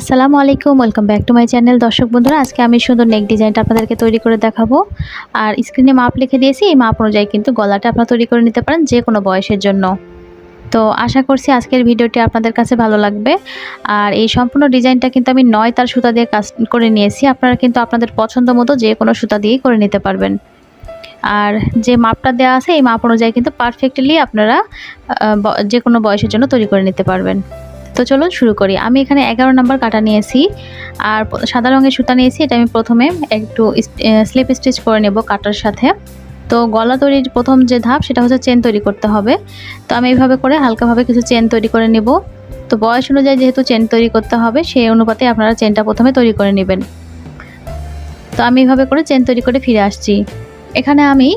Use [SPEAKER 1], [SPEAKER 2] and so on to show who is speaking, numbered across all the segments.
[SPEAKER 1] আসসালামু আলাইকুম welcome back to my channel দর্শক বন্ধুরা, আজকে আমি সুন্দর নেক ডিজাইনটা আপনাদেরকে তৈরি করে দেখাবো। আর স্ক্রিনে মাপ লিখে দিয়েছি, এই মাপ অনুযায়ী কিন্তু গলাটা আপনারা তৈরি করে নিতে পারেন যে কোনো বয়সের জন্য। তো আশা করছি আজকের ভিডিওটি আপনাদের কাছে ভালো লাগবে। আর এই সম্পূর্ণ ডিজাইনটা কিন্তু আমি নয় তার সুতা দিয়ে কাজ করে নিয়েছি। আপনারা কিন্তু আপনাদের পছন্দ মতো যে কোনো সুতা দিয়েই করে নিতে পারবেন। আর যে মাপটা দেওয়া আছে, এই মাপ অনুযায়ী কিন্তু পারফেক্টলি আপনারা যে কোনো বয়সের জন্য তৈরি করে নিতে পারবেন। তো চলুন শুরু করি। আমি এখানে এগারো নাম্বার কাটা নিয়েছি আর সাদা রঙের সুতা নিয়েছি। এটা আমি প্রথমে একটু স্লিপ স্টিচ করে নেব কাটার সাথে। তো গলা তৈরির প্রথম যে ধাপ, সেটা হচ্ছে চেন তৈরি করতে হবে। তো আমি এইভাবে করে হালকাভাবে কিছু চেন তৈরি করে নেব। তো বয়স অনুযায়ী যেহেতু চেন তৈরি করতে হবে, সেই অনুপাতে আপনারা চেনটা প্রথমে তৈরি করে নেবেন। তো আমি এইভাবে করে চেন তৈরি করে ফিরে আসছি। এখানে আমি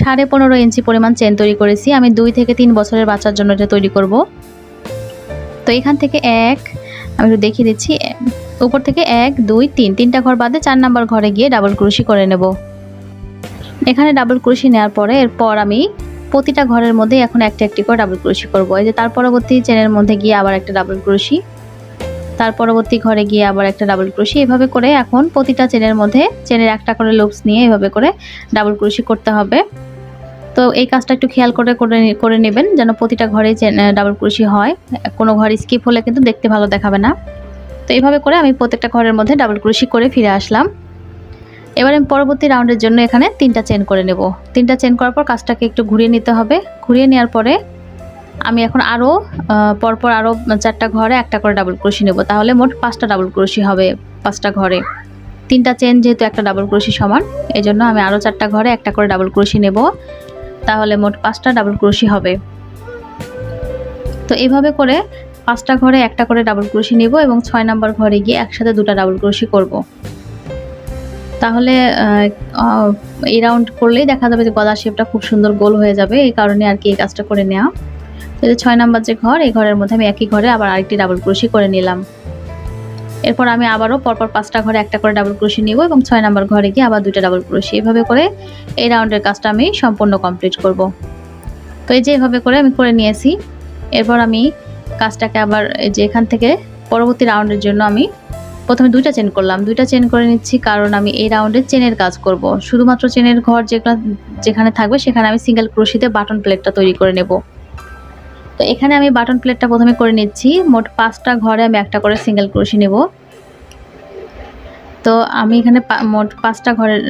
[SPEAKER 1] সাড়ে পনেরো ইঞ্চি পরিমাণ চেন তৈরি করেছি। আমি দুই থেকে তিন বছরের বাচ্চার জন্য এটা তৈরি করব। তো এখান থেকে এক, আমি একটু দেখিয়ে দিচ্ছি, উপর থেকে এক, দুই, তিন, তিনটা ঘর বাদে চার নাম্বার ঘরে গিয়ে ডাবল ক্রুশি করে নেব। এখানে ডাবল ক্রুশি নেওয়ার পরে এরপর আমি প্রতিটা ঘরের মধ্যে এখন একটা একটি করে ডাবল ক্রুশি করব। এই যে তার পরবর্তী চেনের মধ্যে গিয়ে আবার একটা ডাবল ক্রুশি তার পরবর্তী ঘরে গিয়ে আবার একটা ডাবল ক্রুশি এভাবে করে এখন প্রতিটা চেনের মধ্যে চেনের একটা করে লুপস নিয়ে এভাবে করে ডাবল ক্রুশি করতে হবে। তো এই কাজটা একটু খেয়াল করে করে নেবেন যেন প্রতিটা ঘরে ডাবল ক্রুশি হয়। কোনো ঘর স্কিপ হলে কিন্তু দেখতে ভালো দেখাবে না। তো এইভাবে করে আমি প্রত্যেকটা ঘরের মধ্যে ডাবল ক্রুশি করে ফিরে আসলাম। এবার আমি পরবর্তী রাউন্ডের জন্য এখানে তিনটা চেন করে নেব। তিনটা চেন করার পর কাজটাকে একটু ঘুরিয়ে নিতে হবে। ঘুরিয়ে নেওয়ার পরে আমি এখন আরও পরপর আরও চারটা ঘরে একটা করে ডাবল ক্রুশি নেব। তাহলে মোট পাঁচটা ডাবল ক্রুশি হবে পাঁচটা ঘরে। তিনটা চেন যেহেতু একটা ডাবল ক্রুশি সমান এই আমি আরও চারটা ঘরে একটা করে ডাবল ক্রুশি নেব। তাহলে মোট পাঁচটা ডাবল ক্রুশি হবে। তো এভাবে করে পাঁচটা ঘরে একটা করে ডাবল ক্রুশি নেব এবং ছয় নাম্বার ঘরে গিয়ে একসাথে দুটো ডাবল ক্রুশি করব। তাহলে এই রাউন্ড করলেই দেখা যাবে যে গলার শেপটা খুব সুন্দর গোল হয়ে যাবে, এই কারণে আর কি এই কাজটা করে নেওয়া। তো ছয় নাম্বার যে ঘর, এই ঘরের মধ্যে আমি একই ঘরে আবার আরেকটি ডাবল ক্রুশি করে নিলাম। এরপর আমি আবারও পরপর পাঁচটা ঘরে একটা করে ডাবল ক্রুশি নিব এবং ছয় নাম্বার ঘরে গিয়ে আবার দুইটা ডাবল ক্রুশি এভাবে করে এই রাউন্ডের কাজটা আমি সম্পূর্ণ কমপ্লিট করব। তো এই যে এভাবে করে আমি করে নিয়েছি। এরপর আমি কাজটাকে আবার যে এখান থেকে পরবর্তী রাউন্ডের জন্য আমি প্রথমে দুইটা চেন করলাম। দুইটা চেন করে নিচ্ছি কারণ আমি এই রাউন্ডে চেনের কাজ করব। শুধুমাত্র চেনের ঘর যেগুলো যেখানে থাকবে সেখানে আমি সিঙ্গেল ক্রোশিতে বাটন প্লেটটা তৈরি করে নেব। তো এখানে আমি বাটন প্লেটটা প্রথমে করে নিচ্ছি। মোট পাঁচটা ঘরে আমি একটা করে সিঙ্গেল ক্রোশি নেব। তো আমি এখানে মোট পাঁচটা ঘরের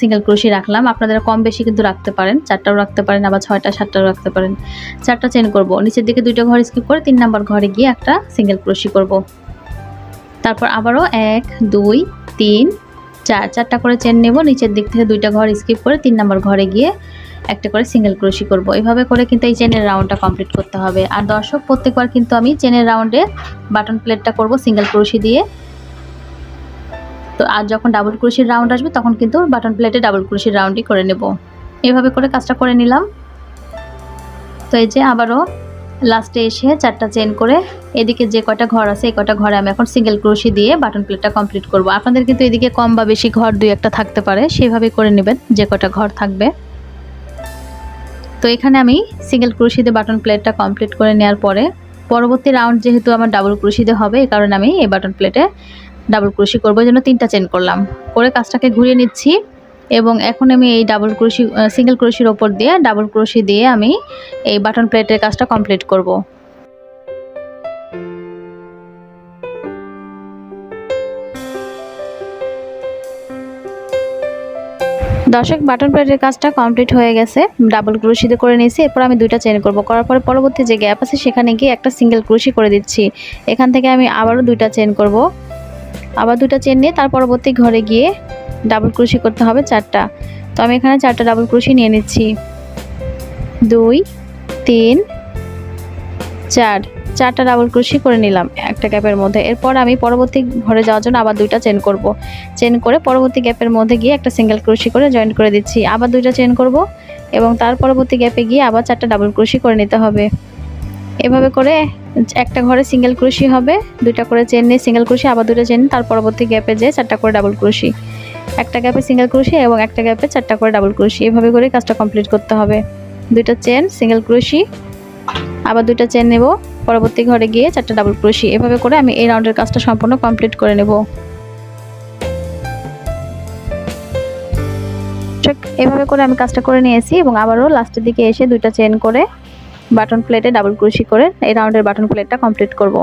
[SPEAKER 1] সিঙ্গেল ক্রোশি রাখলাম। আপনাদের কম বেশি কিন্তু রাখতে পারেন। চারটাও রাখতে পারেন, আবার ছয়টা, সাতটাও রাখতে পারেন। চারটা চেন করব। নিচের দিকে দুইটা ঘর স্কিপ করে তিন নাম্বার ঘরে গিয়ে একটা সিঙ্গেল ক্রোশি করব। তারপর আবারও এক, দুই, তিন, চার, চারটা করে চেন নেব। নিচের দিক থেকে দুইটা ঘর স্কিপ করে তিন নাম্বার ঘরে গিয়ে একটা করে সিঙ্গেল ক্রোশি করব। এইভাবে করে কিন্তু এই চেনের রাউন্ডটা কমপ্লিট করতে হবে। আর দর্শক, প্রত্যেকবার কিন্তু আমি চেনের রাউন্ডে বাটন প্লেটটা করব সিঙ্গেল ক্রোশি দিয়ে। তো আর যখন ডাবল ক্রোশির রাউন্ড আসবে, তখন কিন্তু বাটন প্লেটে ডাবল ক্রোশির রাউন্ডই করে নেব। এভাবে করে কাজটা করে নিলাম। তো এই যে আবারও লাস্টে এসে চারটা চেন করে এদিকে যে কয়টা ঘর আছে, এই কয়টা ঘরে আমি এখন সিঙ্গেল ক্রোশি দিয়ে বাটন প্লেটটা কমপ্লিট করব। আপনাদের কিন্তু এদিকে কম বা বেশি ঘর দুই একটা থাকতে পারে সেইভাবে করে নেবেন যে কটা ঘর থাকবে। তো এখানে আমি সিঙ্গেল ক্রোশি বাটন প্লেটটা কমপ্লিট করে নেওয়ার পরে পরবর্তী রাউন্ড যেহেতু আমার ডাবল ক্রোশিতে হবে এই কারণে আমি এই বাটন প্লেটে ডাবল ক্রোশি করব। জন্য তিনটা চেন করলাম। করে কাজটাকে ঘুরিয়ে নিচ্ছি এবং এখন আমি এই ডাবল ক্রোশি সিঙ্গেল ক্রোশির ওপর দিয়ে ডাবল ক্রোশি দিয়ে আমি এই বাটন প্লেটের কাজটা কমপ্লিট করব। দর্শক বাটন প্লেটের কাজটা কমপ্লিট হয়ে গেছে। ডাবল ক্রুশিতে করে নিয়েছি, এরপর আমি দুইটা চেন করব। করার পরে পরবর্তী যে গ্যাপ আছে, সেখানে গিয়ে একটা সিঙ্গেল ক্রুশি করে দিচ্ছি। এখান থেকে আমি আবারও দুইটা চেন করব। আবার দুইটা চেন নিয়ে তার পরবর্তী ঘরে গিয়ে ডাবল ক্রুশি করতে হবে চারটা। তো আমি এখানে চারটা ডাবল ক্রুশি নিয়ে নিচ্ছি। দুই, তিন, চার। চারটা ডাবল ক্রুশি করে নিলাম একটা গ্যাপের মধ্যে। এরপর আমি পরবর্তী ঘরে যাওয়ার জন্য আবার দুইটা চেন করব। চেন করে পরবর্তী গ্যাপের মধ্যে গিয়ে একটা সিঙ্গেল ক্রুশি করে জয়েন করে দিচ্ছি। আবার দুইটা চেন করব এবং তার পরবর্তী গ্যাপে গিয়ে আবার চারটা ডাবল ক্রুশি করে নিতে হবে। এভাবে করে একটা ঘরে সিঙ্গেল ক্রুশি হবে, দুইটা করে চেন নিয়ে সিঙ্গেল ক্রুশি আবার দুটো চেন তার পরবর্তী গ্যাপে যেয়ে চারটা করে ডাবল ক্রুশি একটা গ্যাপে সিঙ্গেল ক্রুশি এবং একটা গ্যাপে চারটা করে ডাবল ক্রুশি এভাবে করে কাজটা কমপ্লিট করতে হবে। দুইটা চেন সিঙ্গেল ক্রুশি আবার দুইটা চেন নেব। পরবর্তী ঘরে গিয়ে চারটা ডাবল ক্রোশি এভাবে করে আমি এই রাউন্ডের কাজটা সম্পূর্ণ কমপ্লিট করে নেব। এভাবে করে আমি কাজটা করে নিয়েছি এবং আবারও লাস্টের দিকে এসে দুইটা চেন করে বাটন প্লেটে ডাবল ক্রোশি করে এই রাউন্ডের বাটন প্লেটটা কমপ্লিট করব।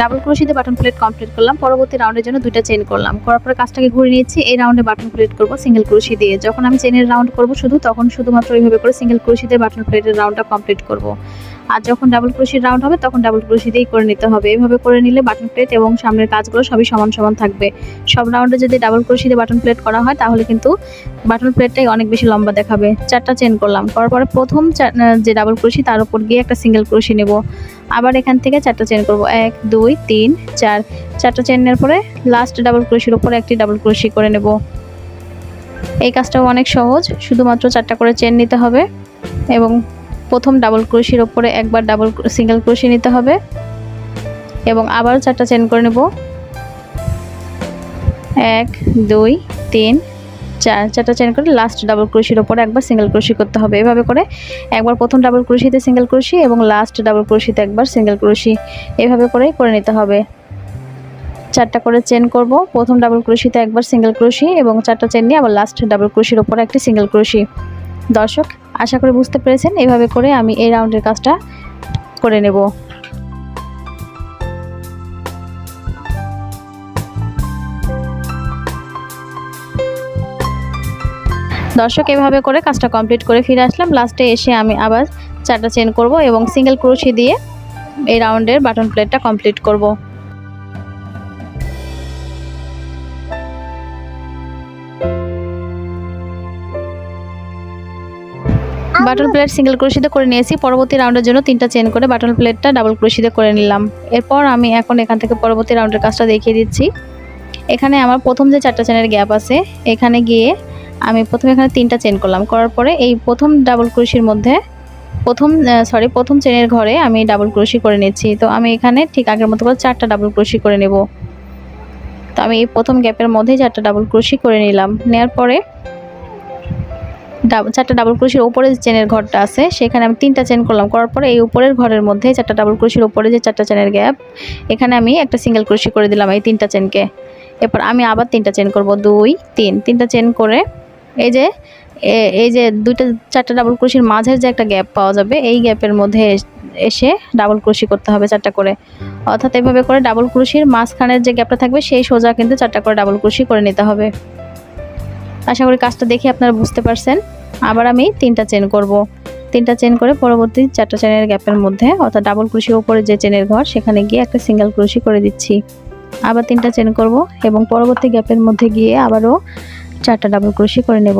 [SPEAKER 1] ডাবল ক্রোশিতে বাটন প্লেট কমপ্লিট করলাম। পরবর্তী রাউন্ডের জন্য দুইটা চেন করলাম। করার পরে কাজটাকে ঘুরে নিয়েছি। এই রাউন্ডে বাটন প্লেট করব সিঙ্গেল ক্রোশি দিয়ে। যখন আমি চেনের রাউন্ড করব শুধু, তখন শুধুমাত্র এইভাবে করে সিঙ্গেল ক্রোশিতে বাটন প্লেটের রাউন্ডটা কমপ্লিট করব। আর যখন ডাবল ক্রোশির রাউন্ড হবে, তখন ডাবল ক্রোশি দিয়েই করে নিতে হবে। এইভাবে করে নিলে বাটন প্লেট এবং সামনের কাজগুলো সবই সমান সমান থাকবে। সব রাউন্ডে যদি ডাবল ক্রোশি দিয়ে বাটন প্লেট করা হয়, তাহলে কিন্তু বাটন প্লেটটাই অনেক বেশি লম্বা দেখাবে। চারটা চেন করলাম। করার পরে প্রথম যে ডাবল ক্রোশি তার উপর গিয়ে একটা সিঙ্গেল ক্রোশি নেব। আবার এখান থেকে চারটা চেন করব। এক, দুই, তিন, চার। চারটা চেনের পরে লাস্ট ডাবল ক্রোশির উপরে একটি ডাবল ক্রোশি করে নেব। এই কাজটাও অনেক সহজ। শুধুমাত্র চারটা করে চেন নিতে হবে এবং প্রথম ডাবল ক্রোশির ওপরে একবার ডাবল সিঙ্গেল ক্রোশি নিতে হবে। এবং আবার চারটা চেন করে নেব। এক, দুই, তিন, চার, চারটা চেন করে লাস্ট ডাবল ক্রোশির ওপরে একবার সিঙ্গেল ক্রোশি করতে হবে। এভাবে করে একবার প্রথম ডাবল ক্রোশিতে সিঙ্গেল ক্রোশি এবং লাস্ট ডাবল ক্রোশিতে একবার সিঙ্গেল ক্রোশি এভাবে করেই করে নিতে হবে। চারটা করে চেন করব। প্রথম ডাবল ক্রোশিতে একবার সিঙ্গেল ক্রোশি এবং চারটা চেন নিয়ে আবার লাস্ট ডাবল ক্রোশির ওপরে একটি সিঙ্গেল ক্রোশি দর্শক আশা করে বুঝতে পেরেছেন, এভাবে করে আমি এই রাউন্ডের কাজটা করে নেব। দর্শক, এভাবে করে কাজটা কমপ্লিট করে ফিরে আসলাম। লাস্টে এসে আমি আবার চারটা চেন করব এবং সিঙ্গেল ক্রোশি দিয়ে এই রাউন্ডের বাটন প্লেটটা কমপ্লিট করব। বাটন প্লেট সিঙ্গেল ক্রোশিতে করে নিয়েছি। পরবর্তী রাউন্ডের জন্য তিনটা চেন করে বাটন প্লেটটা ডাবল ক্রোশিতে করে নিলাম। এরপর আমি এখন এখান থেকে পরবর্তী রাউন্ডের কাজটা দেখিয়ে দিচ্ছি। এখানে আমার প্রথম যে চারটা চেনের গ্যাপ আছে, এখানে গিয়ে আমি প্রথমে এখানে তিনটা চেন করলাম। করার পরে এই প্রথম ডাবল ক্রোশির মধ্যে প্রথম সরি প্রথম চেনের ঘরে আমি ডাবল ক্রোশি করে নিচ্ছি। তো আমি এখানে ঠিক আগের মতো করে চারটা ডাবল ক্রোশি করে নেব। তো আমি এই প্রথম গ্যাপের মধ্যেই চারটা ডাবল ক্রোশি করে নিলাম। নেওয়ার পরে চারটা ডাবল ক্রোশির ওপরে যে চেনের ঘরটা আছে, সেখানে আমি তিনটা চেন করলাম। করার পরে এই উপরের ঘরের মধ্যে চারটা ডাবল ক্রোশির ওপরে যে চারটা চেনের গ্যাপ, এখানে আমি একটা সিঙ্গেল ক্রোশি করে দিলাম এই তিনটা চেনকে। এরপর আমি আবার তিনটা চেন করব, দুই, তিন। তিনটা চেন করে এই যে এই যে দুইটা, চারটা ডাবল ক্রোশির মাঝের যে একটা গ্যাপ পাওয়া যাবে, এই গ্যাপের মধ্যে এসে ডাবল ক্রোশি করতে হবে চারটা করে। অর্থাৎ এভাবে করে ডাবল ক্রোশির মাঝখানের যে গ্যাপটা থাকবে, সেই সোজা কিন্তু চারটা করে ডাবল ক্রোশি করে নিতে হবে। আশা করি কাজটা দেখে আপনারা বুঝতে পারছেন। আবার আমি তিনটা চেন করব। তিনটা চেন করে পরবর্তী চারটা চেনের গ্যাপের মধ্যে, অর্থাৎ ডাবল ক্রুশি ওপরে যে চেনের ঘর, সেখানে গিয়ে একটা সিঙ্গেল ক্রুশি করে দিচ্ছি। আবার তিনটা চেন করব এবং পরবর্তী গ্যাপের মধ্যে গিয়ে আবারও চারটা ডাবল ক্রুশি করে নেব।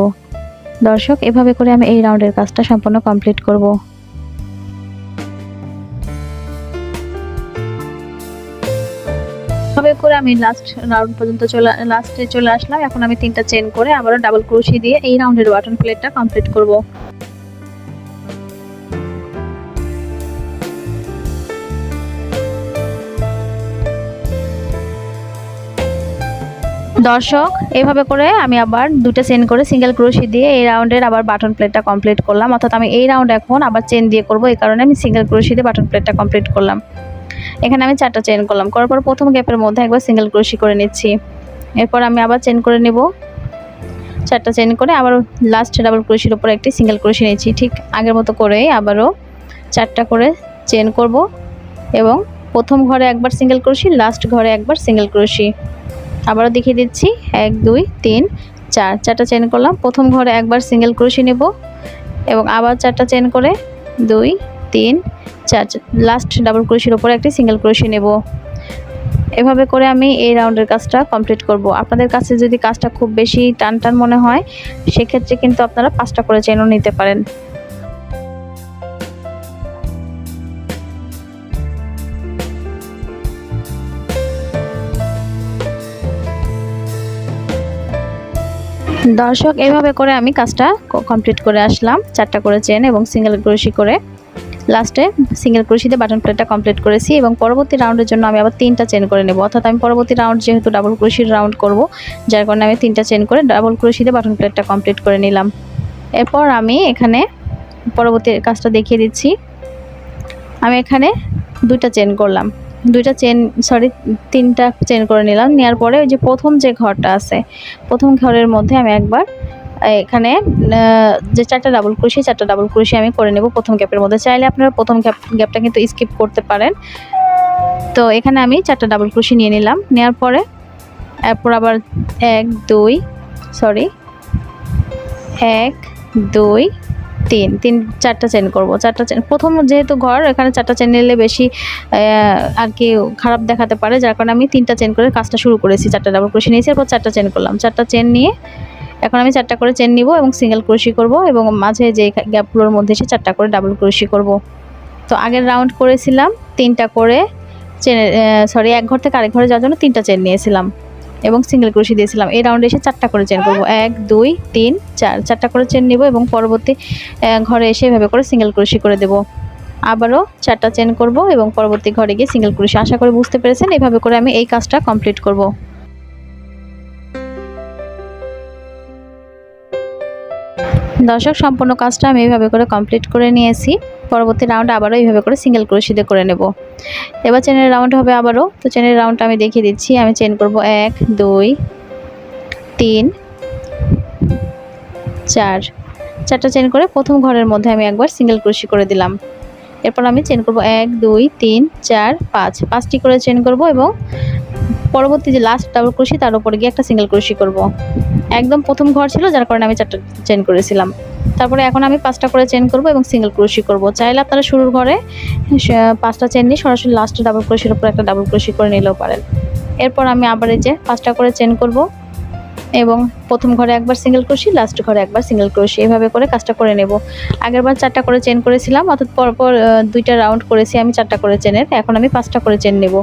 [SPEAKER 1] দর্শক, এভাবে করে আমি এই রাউন্ডের কাজটা সম্পূর্ণ কমপ্লিট করব। করে আমি লাস্ট রাউন্ড পর্যন্ত চলে লাস্টে চলে আসলাম। এখন আমি তিনটা চেন করে আবারও ডাবল ক্রোশি দিয়ে এই রাউন্ডের বাটন প্লেটটা কমপ্লিট করব। দর্শক এইভাবে করে আমি আবার দুটো চেন করে সিঙ্গেল ক্রোশি দিয়ে এই রাউন্ডের আবার বাটন প্লেটটা কমপ্লিট করলাম। অর্থাৎ আমি এই রাউন্ড এখন আবার চেন দিয়ে করব। এই কারণে আমি সিঙ্গেল ক্রোশি দিয়ে বাটন প্লেটটা কমপ্লিট করলাম। এখানে আমি চারটা চেন করলাম। করার পর প্রথম গ্যাপের মধ্যে একবার সিঙ্গেল ক্রোশি করে নিচ্ছি। এরপর আমি আবার চেন করে নেব। চারটা চেন করে আবার লাস্ট ডাবল ক্রোশির উপর একটি সিঙ্গেল ক্রোশি নিয়েছি। ঠিক আগের মতো করে আবারও চারটা করে চেন করব এবং প্রথম ঘরে একবার সিঙ্গেল ক্রোশি লাস্ট ঘরে একবার সিঙ্গেল ক্রোশি আবারও দেখিয়ে দিচ্ছি। এক, দুই, তিন, চার। চারটা চেন করলাম। প্রথম ঘরে একবার সিঙ্গেল ক্রোশি নেব এবং আবার চারটা চেন করে দুই তিন, চার লাস্ট ডাবল ক্রোশির ওপরে একটি সিঙ্গেল ক্রোশি নেব। এভাবে করে আমি এই রাউন্ডের কাজটা কমপ্লিট করব। আপনাদের কাছে যদি কাজটা খুব বেশি টান টান মনে হয়, সেক্ষেত্রে কিন্তু আপনারা পাঁচটা করে চেনও নিতে পারেন। দর্শক, এভাবে করে আমি কাজটা কমপ্লিট করে আসলাম। চারটা করে চেন এবং সিঙ্গেল ক্রোশি করে। লাস্টে সিঙ্গেল ক্রোশিতে বাটন প্লেটটা কমপ্লিট করেছি এবং পরবর্তী রাউন্ডের জন্য আমি আবার তিনটা চেন করে নেব। অর্থাৎ আমি পরবর্তী রাউন্ড যেহেতু ডাবল ক্রোশির রাউন্ড করব, যার কারণে আমি তিনটা চেন করে ডাবল ক্রোশিতে বাটন প্লেটটা কমপ্লিট করে নিলাম। এরপর আমি এখানে পরবর্তী কাজটা দেখিয়ে দিচ্ছি। আমি এখানে দুইটা চেন করলাম। দুইটা চেন সরি তিনটা চেন করে নিলাম। নেওয়ার পরে ওই যে প্রথম যে ঘরটা আছে, প্রথম ঘরের মধ্যে আমি একবার এখানে যে চারটা ডাবল ক্রোশি চারটা ডাবল ক্রোশি আমি করে নেব প্রথম গ্যাপের মধ্যে। চাইলে আপনারা প্রথম গ্যাপ গ্যাপটা কিন্তু স্কিপ করতে পারেন। তো এখানে আমি চারটা ডাবল ক্রোশি নিয়ে নিলাম। নেওয়ার পরে, এরপর আবার এক, দুই সরি এক, দুই, তিন। তিন, চারটা চেন করব, চারটা চেন প্রথম যেহেতু ঘর, এখানে চারটা চেন নিলে বেশি আর কি খারাপ দেখাতে পারে। যার কারণে আমি তিনটা চেন করে কাজটা শুরু করেছি। চারটা ডাবল ক্রোশি নিয়েছি, এরপর চারটা চেন করলাম। চারটা চেন নিয়ে এখন আমি চারটা করে চেন নিব এবং সিঙ্গেল ক্রোশি করব এবং মাঝে যে গ্যাপগুলোর মধ্যে এসে চারটা করে ডাবল ক্রোশি করব। তো আগের রাউন্ড করেছিলাম, তিনটা করে চেন সরি এক ঘর থেকে আরেক ঘরে যাওয়ার জন্য তিনটা চেন নিয়েছিলাম এবং সিঙ্গেল ক্রোশি দিয়েছিলাম। এই রাউন্ডে এসে চারটা করে চেন করব। এক, দুই, তিন, চার, চারটা করে চেন নিব এবং পরবর্তী ঘরে এসে এভাবে করে সিঙ্গেল ক্রোশি করে দেব। আবারও চারটা চেন করব এবং পরবর্তী ঘরে গিয়ে সিঙ্গেল ক্রোশি আশা করে বুঝতে পেরেছেন। এভাবে করে আমি এই কাজটা কমপ্লিট করব। দর্শক, সম্পূর্ণ কাজটা আমি এইভাবে করে কমপ্লিট করে নিয়েছি। পরবর্তী রাউন্ড আবারও এইভাবে করে সিঙ্গেল ক্রোশিতে করে নেব। এবার চেনের রাউন্ড হবে আবারও। তো চেনের রাউন্ডটা আমি দেখিয়ে দিচ্ছি। আমি চেন করব এক, দুই, তিন, চার। চারটা চেন করে প্রথম ঘরের মধ্যে আমি একবার সিঙ্গেল ক্রোশি করে দিলাম। এরপর আমি চেন করব এক, দুই, তিন, চার, পাঁচ। পাঁচটি করে চেন করব এবং পরবর্তী যে লাস্ট ডাবল ক্রোশি তার উপরে গিয়ে একটা সিঙ্গেল ক্রোশি করব। একদম প্রথম ঘর ছিল, যার কারণে আমি চারটা চেন করেছিলাম। তারপরে এখন আমি পাঁচটা করে চেন করব এবং সিঙ্গেল ক্রোশি করব। চাইলে আপনারা শুরুর ঘরে পাঁচটা চেন নিয়ে সরাসরি লাস্টে ডাবল ক্রোশির উপর একটা ডাবল ক্রোশি করে নিলেও পারেন। এরপর আমি আবার এই যে পাঁচটা করে চেন করব। এবং প্রথম ঘরে একবার সিঙ্গেল ক্রোশি লাস্ট ঘরে একবার সিঙ্গেল ক্রোশি এভাবে করে কাজটা করে নেব। আগেরবার চারটা করে চেন করেছিলাম, অর্থাৎ পরপর দুইটা রাউন্ড করেছি আমি চারটা করে চেনের এখন আমি পাঁচটা করে চেন নেব।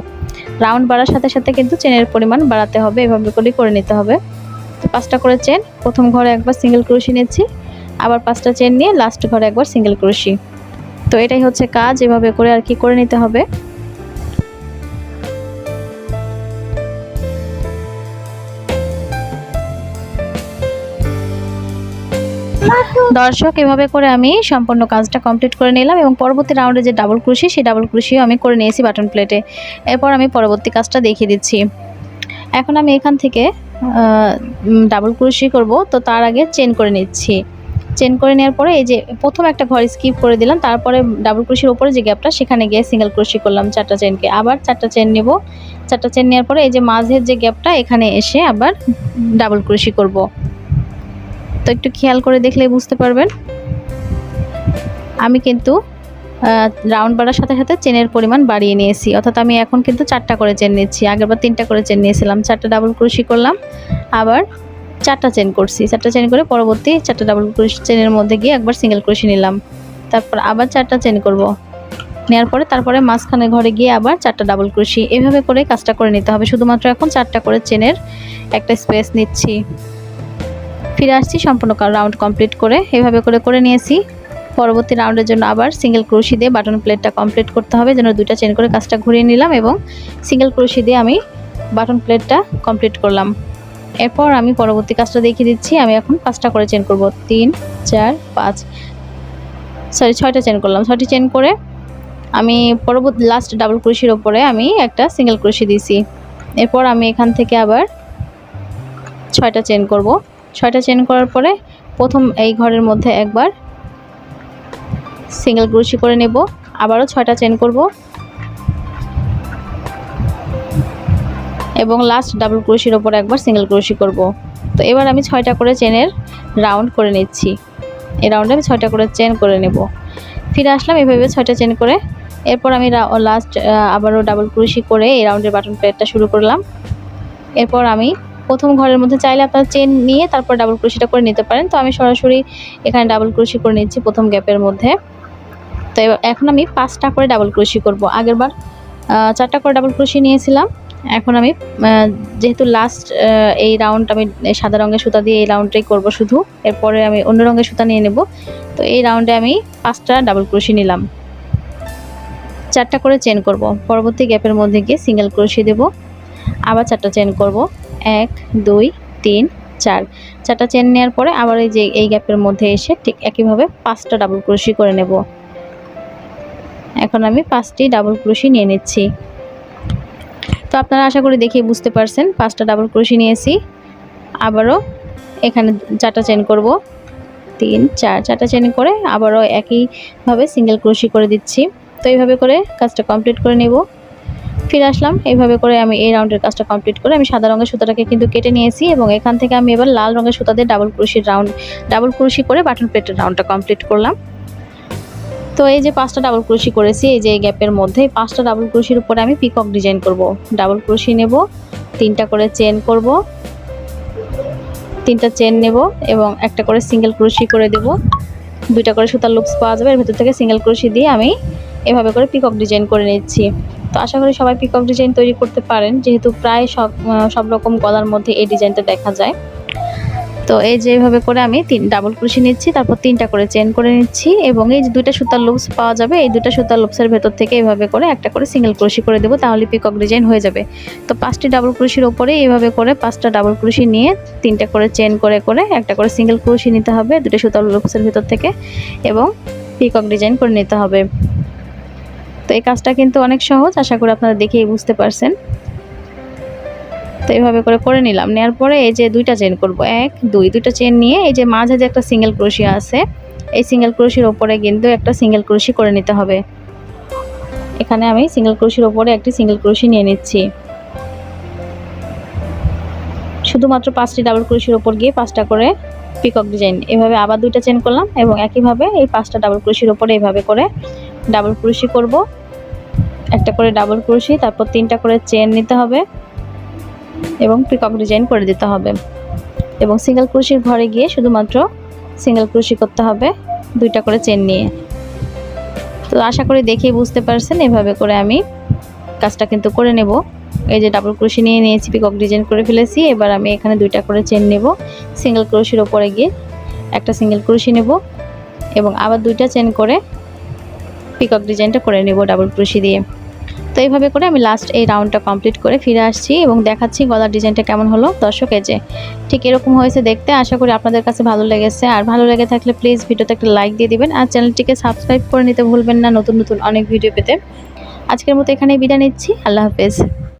[SPEAKER 1] রাউন্ড বাড়ার সাথে সাথে কিন্তু চেনের পরিমাণ বাড়াতে হবে, এভাবে করেই করে নিতে হবে। তো পাঁচটা করে চেন প্রথম ঘরে একবার সিঙ্গেল ক্রোশি নিচ্ছি আবার পাঁচটা চেন নিয়ে লাস্ট ঘরে একবার সিঙ্গেল ক্রোশি তো এটাই হচ্ছে কাজ, এভাবে করে আর কি করে নিতে হবে। দর্শক, এভাবে করে আমি সম্পূর্ণ কাজটা কমপ্লিট করে নিলাম এবং পরবর্তী রাউন্ডে যে ডাবল ক্রুশি সেই ডাবল ক্রুশিও আমি করে নিয়েছি বাটন প্লেটে এরপর আমি পরবর্তী কাজটা দেখিয়ে দিচ্ছি। এখন আমি এখান থেকে ডাবল ক্রুশি করব। তো তার আগে চেন করে নিচ্ছি। চেন করে নেওয়ার পরে এই যে প্রথম একটা ঘর স্কিপ করে দিলাম। তারপরে ডাবল ক্রুশির ওপরে যে গ্যাপটা সেখানে গিয়ে সিঙ্গেল ক্রুশি করলাম চারটা চেনকে আবার চারটা চেন নেব। চারটা চেন নেওয়ার পরে এই যে মাঝের যে গ্যাপটা এখানে এসে আবার ডাবল ক্রুশি করব। তো একটু খেয়াল করে দেখলেই বুঝতে পারবেন। আমি কিন্তু রাউন্ড বাড়ার সাথে সাথে চেনের পরিমাণ বাড়িয়ে নিয়েছি। অর্থাৎ আমি এখন কিন্তু চারটা করে চেন নিচ্ছি। আগেরবার তিনটা করে চেন নিয়েছিলাম, চারটা ডাবল ক্রুশি করলাম। আবার চারটা চেন করছি। চারটা চেন করে পরবর্তী চারটা ডাবল ক্রুশি চেনের মধ্যে গিয়ে একবার সিঙ্গেল ক্রুশি নিলাম। তারপর আবার চারটা চেন করব। নেওয়ার পরে তারপরে মাঝখানে ঘরে গিয়ে আবার চারটা ডাবল ক্রুশি এভাবে করে কাজটা করে নিতে হবে। শুধুমাত্র এখন চারটা করে চেনের একটা স্পেস নিচ্ছি। ফিরে আসছি সম্পূর্ণ রাউন্ড কমপ্লিট করে। এভাবে করে করে নিয়েছি। পরবর্তী রাউন্ডের জন্য আবার সিঙ্গেল ক্রোশি দিয়ে বাটন প্লেটটা কমপ্লিট করতে হবে, যেন দুইটা চেন করে কাজটা ঘুরিয়ে নিলাম এবং সিঙ্গেল ক্রোশি দিয়ে আমি বাটন প্লেটটা কমপ্লিট করলাম। এরপর আমি পরবর্তী কাজটা দেখিয়ে দিচ্ছি। আমি এখন পাঁচটা করে চেন করব। তিন, চার, পাঁচ সরি ছয়টা চেন করলাম। ছয়টি চেন করে আমি পরবর্তী লাস্ট ডাবল ক্রোশির ওপরে আমি একটা সিঙ্গেল ক্রোশি দিয়েছি। এরপর আমি এখান থেকে আবার ছয়টা চেন করব। ছয়টা চেন করার পরে প্রথম এই ঘরের মধ্যে একবার সিঙ্গেল ক্রোশি করে নেব। আবারও ছয়টা চেন করব। এবং লাস্ট ডাবল ক্রোশির ওপর একবার সিঙ্গেল ক্রুশি করব। তো এবার আমি ছয়টা করে চেনের রাউন্ড করে নিচ্ছি। এই রাউন্ডে আমি ছয়টা করে চেন করে নেব। ফিরে আসলাম এভাবে ছয়টা চেন করে। এরপর আমি লাস্ট আবারও ডাবল ক্রোশি করে এই রাউন্ডের বাটন প্লেটটা শুরু করলাম। এরপর আমি প্রথম ঘরের মধ্যে চাইলে আপনারা চেন নিয়ে তারপর ডাবল ক্রোশিটা করে নিতে পারেন। তো আমি সরাসরি এখানে ডাবল ক্রোশি করে নিচ্ছি প্রথম গ্যাপের মধ্যে। তো এখন আমি পাঁচটা করে ডাবল ক্রোশি করব। আগেরবার চারটা করে ডাবল ক্রোশি নিয়েছিলাম। এখন আমি যেহেতু লাস্ট এই রাউন্ড আমি সাদা রঙের সুতা দিয়ে এই রাউন্ডটাই করব শুধু। এরপরে আমি অন্য রঙের সুতা নিয়ে নেব। তো এই রাউন্ডে আমি পাঁচটা ডাবল ক্রোশি নিলাম। চারটা করে চেন করব। পরবর্তী গ্যাপের মধ্যে গিয়ে সিঙ্গেল ক্রোশি দেব। আবার চারটা চেন করব। এক, দুই, তিন, চার। চারটা চেন নেওয়ার পরে আবার এই যে এই গ্যাপের মধ্যে এসে ঠিক একইভাবে পাঁচটা ডাবল ক্রোশি করে নেব। এখন আমি পাঁচটি ডাবল ক্রোশি নিয়ে নিচ্ছি। তো আপনারা আশা করি দেখেই বুঝতে পারছেন, পাঁচটা ডাবল ক্রোশি নিয়েছি। আবারও এখানে চারটা চেন করব। তিন, চার, চারটা চেন করে আবারও একইভাবে সিঙ্গেল ক্রোশি করে দিচ্ছি। তো এইভাবে করে কাজটা কমপ্লিট করে নেব। ফিরে আসলাম। এইভাবে করে আমি এই রাউন্ডের কাজটা কমপ্লিট করে আমি সাদা রঙের সুতাটাকে কিন্তু কেটে নিয়েছি এবং এখান থেকে আমি এবার লাল রঙের সুতা দিয়ে ডাবল ক্রোশির রাউন্ড ডাবল ক্রোশি করে বাটন প্লেটের রাউন্ডটা কমপ্লিট করলাম। তো এই যে পাঁচটা ডাবল ক্রোশি করেছি, এই যে এই গ্যাপের মধ্যে পাঁচটা ডাবল ক্রোশির উপরে আমি পিকক ডিজাইন করব। ডাবল ক্রোশি নেব, তিনটা করে চেন করব, তিনটা চেন নেব এবং একটা করে সিঙ্গেল ক্রোশি করে দেব। দুইটা করে সুতার লুপস পাওয়া যাবে, এর ভেতর থেকে সিঙ্গেল ক্রোশি দিয়ে আমি এভাবে করে পিকক ডিজাইন করে নিচ্ছি। তো আশা করি সবাই পিকক ডিজাইন তৈরি করতে পারেন, যেহেতু প্রায় সব সব রকম গলার মধ্যে এই ডিজাইনটা দেখা যায়। তো এই যে এইভাবে করে আমি তিন ডাবল ক্রোশি নিচ্ছি, তারপর তিনটা করে চেন করে নিচ্ছি, এবং এই যে দুইটা সুতার লুপস পাওয়া যাবে, এই দুইটা সুতার লুপসের ভেতর থেকে এইভাবে করে একটা করে সিঙ্গেল ক্রোশি করে দেবো, তাহলে পিকক ডিজাইন হয়ে যাবে। তো পাঁচটি ডাবল ক্রোশির ওপরে এইভাবে করে পাঁচটা ডাবল ক্রোশি নিয়ে তিনটা করে চেন করে করে একটা করে সিঙ্গেল ক্রোশি নিতে হবে দুটো সুতার লুপসের ভেতর থেকে, এবং পিকক ডিজাইন করে নিতে হবে। তো এই কাজটা কিন্তু অনেক সহজ, আশা করি আপনারা দেখেই বুঝতে পারছেন। তো এইভাবে করে করে নিলাম। নেওয়ার পরে এই যে দুইটা চেন করব। এক, দুই, দুইটা চেন নিয়ে এই যে মাঝে যে একটা সিঙ্গেল ক্রোশি আছে, এই সিঙ্গেল ক্রোশির ওপরে কিন্তু একটা সিঙ্গেল ক্রোশি করে নিতে হবে। এখানে আমি সিঙ্গেল ক্রোশির ওপরে একটি সিঙ্গেল ক্রোশি নিয়ে নিচ্ছি। শুধুমাত্র পাঁচটি ডাবল ক্রোশির ওপর গিয়ে পাঁচটা করে পিকক ডিজাইন এভাবে আবার দুইটা চেন করলাম এবং একইভাবে এই পাঁচটা ডাবল ক্রোশির ওপরে এইভাবে করে ডাবল ক্রোশি করব। একটা করে ডাবল ক্রোশি, তারপর তিনটা করে চেন নিতে হবে এবং পিকক ডিজাইন করে দিতে হবে। এবং সিঙ্গেল ক্রোশির ঘরে গিয়ে শুধুমাত্র সিঙ্গেল ক্রুশি করতে হবে, দুইটা করে চেন নিয়ে। তো আশা করি দেখেই বুঝতে পারছেন, এভাবে করে আমি কাজটা কিন্তু করে নেব। এই যে ডাবল ক্রোশি নিয়ে নিয়েছি, পিকক ডিজাইন করে ফেলেছি, এবার আমি এখানে দুইটা করে চেন নেব। সিঙ্গেল ক্রোশির ওপরে গিয়ে একটা সিঙ্গেল ক্রোশি নেব এবং আবার দুইটা চেন করে পিকক ডিজাইনটা করে নেব ডাবল ক্রুশি দিয়ে। তো এইভাবে করে আমি লাস্ট এই রাউন্ডটা কমপ্লিট করে ফিরে আসছি এবং দেখাচ্ছি গলার ডিজাইনটা কেমন হলো দর্শক এজে ঠিক এরকম হয়েছে দেখতে, আশা করি আপনাদের কাছে ভালো লেগেছে। আর ভালো লেগে থাকলে প্লিজ ভিডিওতে একটা লাইক দিয়ে দিবেন আর চ্যানেলটিকে সাবস্ক্রাইব করে নিতে ভুলবেন না নতুন নতুন অনেক ভিডিও পেতে। আজকের মতো এখানেই বিদায় নিচ্ছি। আল্লাহ হাফেজ।